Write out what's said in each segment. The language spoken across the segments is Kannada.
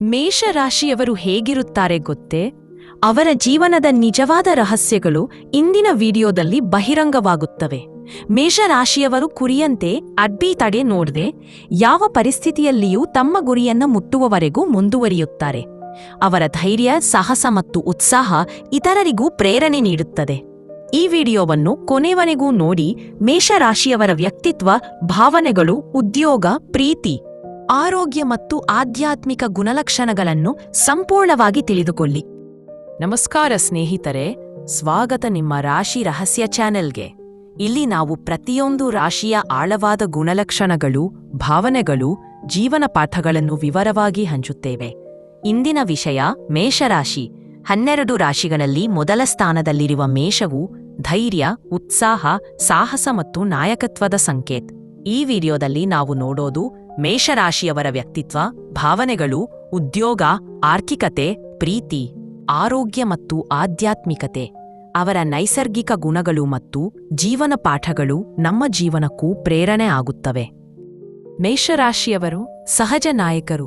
ಮೇಷರಾಶಿಯವರು ಹೇಗಿರುತ್ತಾರೆ ಗೊತ್ತೇ? ಅವರ ಜೀವನದ ನಿಜವಾದ ರಹಸ್ಯಗಳು ಇಂದಿನ ವಿಡಿಯೋದಲ್ಲಿ ಬಹಿರಂಗವಾಗುತ್ತವೆ. ಮೇಷರಾಶಿಯವರು ಕುರಿಯಂತೆ ಅಡ್ಡಿ ತಡೆ ನೋಡದೆ, ಯಾವ ಪರಿಸ್ಥಿತಿಯಲ್ಲಿಯೂ ತಮ್ಮ ಗುರಿಯನ್ನ ಮುಟ್ಟುವವರೆಗೂ ಮುಂದುವರಿಯುತ್ತಾರೆ. ಅವರ ಧೈರ್ಯ, ಸಾಹಸ ಮತ್ತು ಉತ್ಸಾಹ ಇತರರಿಗೂ ಪ್ರೇರಣೆ ನೀಡುತ್ತದೆ. ಈ ವಿಡಿಯೋವನ್ನು ಕೊನೆವನೆಗೂ ನೋಡಿ, ಮೇಷರಾಶಿಯವರ ವ್ಯಕ್ತಿತ್ವ, ಭಾವನೆಗಳು, ಉದ್ಯೋಗ, ಪ್ರೀತಿ ಆರೋಗ್ಯ ಮತ್ತು ಆಧ್ಯಾತ್ಮಿಕ ಗುಣಲಕ್ಷಣಗಳನ್ನು ಸಂಪೂರ್ಣವಾಗಿ ತಿಳಿದುಕೊಳ್ಳಿ. ನಮಸ್ಕಾರ ಸ್ನೇಹಿತರೆ, ಸ್ವಾಗತ ನಿಮ್ಮ ರಾಶಿ ರಹಸ್ಯ ಚಾನೆಲ್ಗೆ. ಇಲ್ಲಿ ನಾವು ಪ್ರತಿಯೊಂದು ರಾಶಿಯ ಆಳವಾದ ಗುಣಲಕ್ಷಣಗಳು, ಭಾವನೆಗಳು, ಜೀವನ ಪಾಠಗಳನ್ನು ವಿವರವಾಗಿ ಹಂಚುತ್ತೇವೆ. ಇಂದಿನ ವಿಷಯ ಮೇಷರಾಶಿ. ಹನ್ನೆರಡು ರಾಶಿಗಳಲ್ಲಿ ಮೊದಲ ಸ್ಥಾನದಲ್ಲಿರುವ ಮೇಷವು ಧೈರ್ಯ, ಉತ್ಸಾಹ, ಸಾಹಸ ಮತ್ತು ನಾಯಕತ್ವದ ಸಂಕೇತ್. ಈ ವಿಡಿಯೋದಲ್ಲಿ ನಾವು ನೋಡೋದು ಮೇಷರಾಶಿಯವರ ವ್ಯಕ್ತಿತ್ವ, ಭಾವನೆಗಳು, ಉದ್ಯೋಗ, ಆರ್ಥಿಕತೆ, ಪ್ರೀತಿ, ಆರೋಗ್ಯ ಮತ್ತು ಆಧ್ಯಾತ್ಮಿಕತೆ. ಅವರ ನೈಸರ್ಗಿಕ ಗುಣಗಳು ಮತ್ತು ಜೀವನ ಪಾಠಗಳು ನಮ್ಮ ಜೀವನಕ್ಕೂ ಪ್ರೇರಣೆ ಆಗುತ್ತವೆ. ಮೇಷರಾಶಿಯವರು ಸಹಜ ನಾಯಕರು.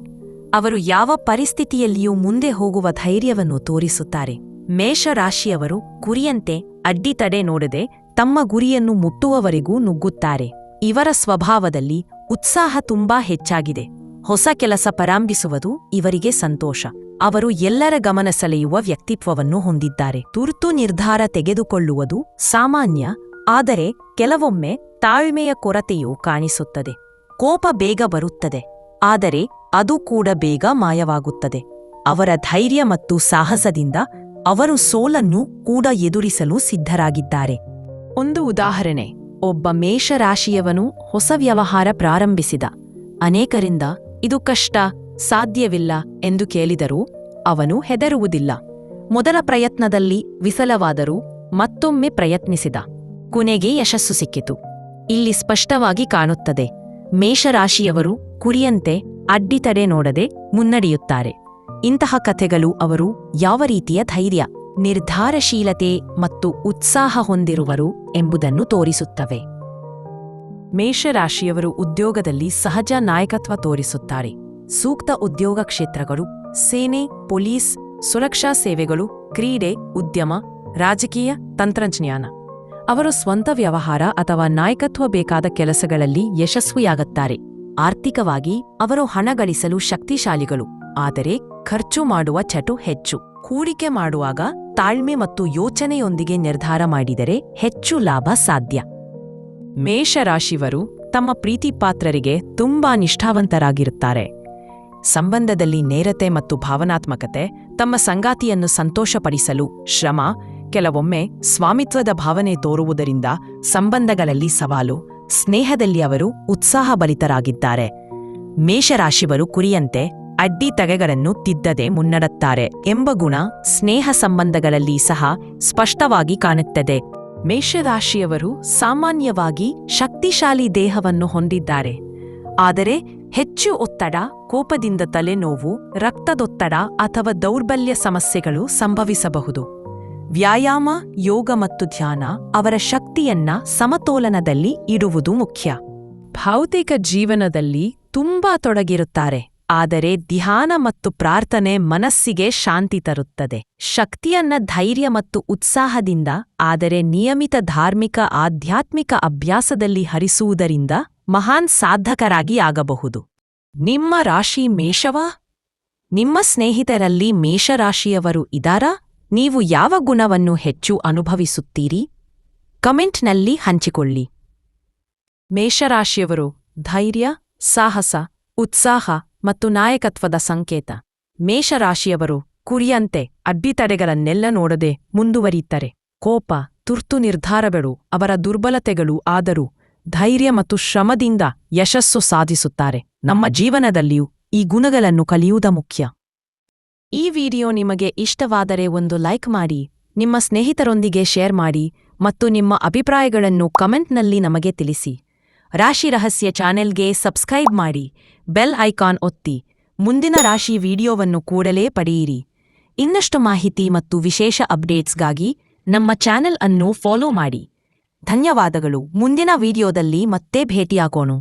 ಅವರು ಯಾವ ಪರಿಸ್ಥಿತಿಯಲ್ಲಿಯೂ ಮುಂದೆ ಹೋಗುವ ಧೈರ್ಯವನ್ನು ತೋರಿಸುತ್ತಾರೆ. ಮೇಷರಾಶಿಯವರು ಕುರಿಯಂತೆ ಅಡ್ಡಿತಡೆ ನೋಡದೆ ತಮ್ಮ ಗುರಿಯನ್ನು ಮುಟ್ಟುವವರೆಗೂ ನುಗ್ಗುತ್ತಾರೆ. ಇವರ ಸ್ವಭಾವದಲ್ಲಿ ಉತ್ಸಾಹ ತುಂಬಾ ಹೆಚ್ಚಾಗಿದೆ. ಹೊಸ ಕೆಲಸ ಪರಾಂಬಿಸುವುದು ಇವರಿಗೆ ಸಂತೋಷ. ಅವರು ಎಲ್ಲರ ಗಮನ ಸೆಳೆಯುವ ವ್ಯಕ್ತಿತ್ವವನ್ನು ಹೊಂದಿದ್ದಾರೆ. ತುರ್ತು ನಿರ್ಧಾರ ತೆಗೆದುಕೊಳ್ಳುವುದು ಸಾಮಾನ್ಯ, ಆದರೆ ಕೆಲವೊಮ್ಮೆ ತಾಳ್ಮೆಯ ಕೊರತೆಯೂ ಕಾಣಿಸುತ್ತದೆ. ಕೋಪ ಬೇಗ ಬರುತ್ತದೆ, ಆದರೆ ಅದು ಕೂಡ ಬೇಗ ಮಾಯವಾಗುತ್ತದೆ. ಅವರ ಧೈರ್ಯ ಮತ್ತು ಸಾಹಸದಿಂದ ಅವರು ಸೋಲನ್ನು ಕೂಡ ಎದುರಿಸಲು ಸಿದ್ಧರಾಗಿದ್ದಾರೆ. ಒಂದು ಉದಾಹರಣೆ. ಒಬ್ಬ ಮೇಷರಾಶಿಯವನು ಹೊಸ ವ್ಯವಹಾರ ಪ್ರಾರಂಭಿಸಿದ. ಅನೇಕರಿಂದ ಇದು ಕಷ್ಟ, ಸಾಧ್ಯವಿಲ್ಲ ಎಂದು ಕೇಳಿದರೂ ಅವನು ಹೆದರುವುದಿಲ್ಲ. ಮೊದಲ ಪ್ರಯತ್ನದಲ್ಲಿ ವಿಫಲವಾದರೂ ಮತ್ತೊಮ್ಮೆ ಪ್ರಯತ್ನಿಸಿದ. ಕೊನೆಗೆ ಯಶಸ್ಸು ಸಿಕ್ಕಿತು. ಇಲ್ಲಿ ಸ್ಪಷ್ಟವಾಗಿ ಕಾಣುತ್ತದೆ, ಮೇಷರಾಶಿಯವರು ಕುರಿಯಂತೆ ಅಡ್ಡಿತಡೆ ನೋಡದೆ ಮುನ್ನಡೆಯುತ್ತಾರೆ. ಇಂತಹ ಕಥೆಗಳು ಅವರು ಯಾವ ರೀತಿಯ ಧೈರ್ಯ? ನಿರ್ಧಾರಶೀಲತೆ ಮತ್ತು ಉತ್ಸಾಹ ಹೊಂದಿರುವರು ಎಂಬುದನ್ನು ತೋರಿಸುತ್ತವೆ. ಮೇಷರಾಶಿಯವರು ಉದ್ಯೋಗದಲ್ಲಿ ಸಹಜ ನಾಯಕತ್ವ ತೋರಿಸುತ್ತಾರೆ. ಸೂಕ್ತ ಉದ್ಯೋಗ ಕ್ಷೇತ್ರಗಳು, ಸೇನೆ, ಪೊಲೀಸ್, ಸುರಕ್ಷಾ ಸೇವೆಗಳು, ಕ್ರೀಡೆ, ಉದ್ಯಮ, ರಾಜಕೀಯ, ತಂತ್ರಜ್ಞಾನ. ಅವರು ಸ್ವಂತ ವ್ಯವಹಾರ ಅಥವಾ ನಾಯಕತ್ವ ಬೇಕಾದ ಕೆಲಸಗಳಲ್ಲಿ ಯಶಸ್ವಿಯಾಗುತ್ತಾರೆ. ಆರ್ಥಿಕವಾಗಿ ಅವರು ಹಣ ಗಳಿಸಲು ಶಕ್ತಿಶಾಲಿಗಳು, ಆದರೆ ಖರ್ಚು ಮಾಡುವ ಚಟು ಹೆಚ್ಚು. ಹೂಡಿಕೆ ಮಾಡುವಾಗ ತಾಳ್ಮೆ ಮತ್ತು ಯೋಚನೆಯೊಂದಿಗೆ ನಿರ್ಧಾರ ಮಾಡಿದರೆ ಹೆಚ್ಚು ಲಾಭ ಸಾಧ್ಯ. ಮೇಷರಾಶಿವರು ತಮ್ಮ ಪ್ರೀತಿ ಪಾತ್ರರಿಗೆ ತುಂಬಾ ನಿಷ್ಠಾವಂತರಾಗಿರುತ್ತಾರೆ. ಸಂಬಂಧದಲ್ಲಿ ನೇರತೆ ಮತ್ತು ಭಾವನಾತ್ಮಕತೆ ತಮ್ಮ ಸಂಗಾತಿಯನ್ನು ಸಂತೋಷಪಡಿಸಲು ಶ್ರಮ, ಕೆಲವೊಮ್ಮೆ ಸ್ವಾಮಿತ್ವದ ಭಾವನೆ ತೋರುವುದರಿಂದ ಸಂಬಂಧಗಳಲ್ಲಿ ಸವಾಲು, ಸ್ನೇಹದಲ್ಲಿ ಅವರು ಉತ್ಸಾಹಭರಿತರಾಗಿದ್ದಾರೆ. ಮೇಷರಾಶಿವರು ಕುರಿಯಂತೆ ಅಡ್ಡಿ ತಗೆಗಳನ್ನು ತಿದ್ದದೆ ಮುನ್ನಡತ್ತಾರೆ ಎಂಬ ಗುಣ ಸ್ನೇಹ ಸಂಬಂಧಗಳಲ್ಲಿ ಸಹ ಸ್ಪಷ್ಟವಾಗಿ ಕಾಣುತ್ತದೆ. ಮೇಷರಾಶಿಯವರು ಸಾಮಾನ್ಯವಾಗಿ ಶಕ್ತಿಶಾಲಿ ದೇಹವನ್ನು ಹೊಂದಿದ್ದಾರೆ. ಆದರೆ ಹೆಚ್ಚು ಒತ್ತಡ, ಕೋಪದಿಂದ ತಲೆನೋವು, ರಕ್ತದೊತ್ತಡ ಅಥವಾ ದೌರ್ಬಲ್ಯ ಸಮಸ್ಯೆಗಳು ಸಂಭವಿಸಬಹುದು. ವ್ಯಾಯಾಮ, ಯೋಗ ಮತ್ತು ಧ್ಯಾನ ಅವರ ಶಕ್ತಿಯನ್ನ ಸಮತೋಲನದಲ್ಲಿ ಇಡುವುದು ಮುಖ್ಯ. ಭೌತಿಕ ಜೀವನದಲ್ಲಿ ತುಂಬಾ ತೊಡಗಿರುತ್ತಾರೆ. ಆದರೆ ಧ್ಯಾನ ಮತ್ತು ಪ್ರಾರ್ಥನೆ ಮನಸ್ಸಿಗೆ ಶಾಂತಿ ತರುತ್ತದೆ. ಶಕ್ತಿಯನ್ನ ಧೈರ್ಯ ಮತ್ತು ಉತ್ಸಾಹದಿಂದ, ಆದರೆ ನಿಯಮಿತ ಧಾರ್ಮಿಕ ಆಧ್ಯಾತ್ಮಿಕ ಅಭ್ಯಾಸದಲ್ಲಿ ಹರಿಸುವುದರಿಂದ ಮಹಾನ್ ಸಾಧಕರಾಗಿ ಆಗಬಹುದು. ನಿಮ್ಮ ರಾಶಿ ಮೇಷವಾ? ನಿಮ್ಮ ಸ್ನೇಹಿತರಲ್ಲಿ ಮೇಷರಾಶಿಯವರು ಇದಾರಾ? ನೀವು ಯಾವ ಗುಣವನ್ನು ಹೆಚ್ಚು ಅನುಭವಿಸುತ್ತೀರಿ? ಕಮೆಂಟ್ನಲ್ಲಿ ಹಂಚಿಕೊಳ್ಳಿ. ಮೇಷರಾಶಿಯವರು, ಧೈರ್ಯ, ಸಾಹಸ, ಉತ್ಸಾಹ ಮತ್ತು ನಾಯಕತ್ವದ ಸಂಕೇತ. ಮೇಷರಾಶಿಯವರು ಕುರಿಯಂತೆ ಅಡ್ಡಿತಡೆಗಳನ್ನೆಲ್ಲ ನೋಡದೆ ಮುಂದುವರಿಯುತ್ತಾರೆ. ಕೋಪ, ತುರ್ತು ನಿರ್ಧಾರಗಳು, ಅವರ ದುರ್ಬಲತೆಗಳು ಆದರೂ ಧೈರ್ಯ ಮತ್ತು ಶ್ರಮದಿಂದ ಯಶಸ್ಸು ಸಾಧಿಸುತ್ತಾರೆ. ನಮ್ಮ ಜೀವನದಲ್ಲಿಯೂ ಈ ಗುಣಗಳನ್ನು ಕಲಿಯುವುದ ಮುಖ್ಯ. ಈ ವಿಡಿಯೋ ನಿಮಗೆ ಇಷ್ಟವಾದರೆ ಒಂದು ಲೈಕ್ ಮಾಡಿ, ನಿಮ್ಮ ಸ್ನೇಹಿತರೊಂದಿಗೆ ಶೇರ್ ಮಾಡಿ ಮತ್ತು ನಿಮ್ಮ ಅಭಿಪ್ರಾಯಗಳನ್ನು ಕಮೆಂಟ್ನಲ್ಲಿ ನಮಗೆ ತಿಳಿಸಿ. ರಾಶಿ ರಹಸ್ಯ ಚಾನೆಲ್ಗೆ ಸಬ್ಸ್ಕ್ರೈಬ್ ಮಾಡಿ, ಬೆಲ್ ಐಕಾನ್ ಒತ್ತಿ, ಮುಂದಿನ ರಾಶಿ ವಿಡಿಯೋವನ್ನು ಕೂಡಲೇ ಪಡೆಯಿರಿ. ಇನ್ನಷ್ಟು ಮಾಹಿತಿ ಮತ್ತು ವಿಶೇಷ ಅಪ್ಡೇಟ್ಸ್ಗಾಗಿ ನಮ್ಮ ಚಾನೆಲ್ ಅನ್ನು ಫಾಲೋ ಮಾಡಿ. ಧನ್ಯವಾದಗಳು. ಮುಂದಿನ ವಿಡಿಯೋದಲ್ಲಿ ಮತ್ತೆ ಭೇಟಿಯಾಗೋಣ.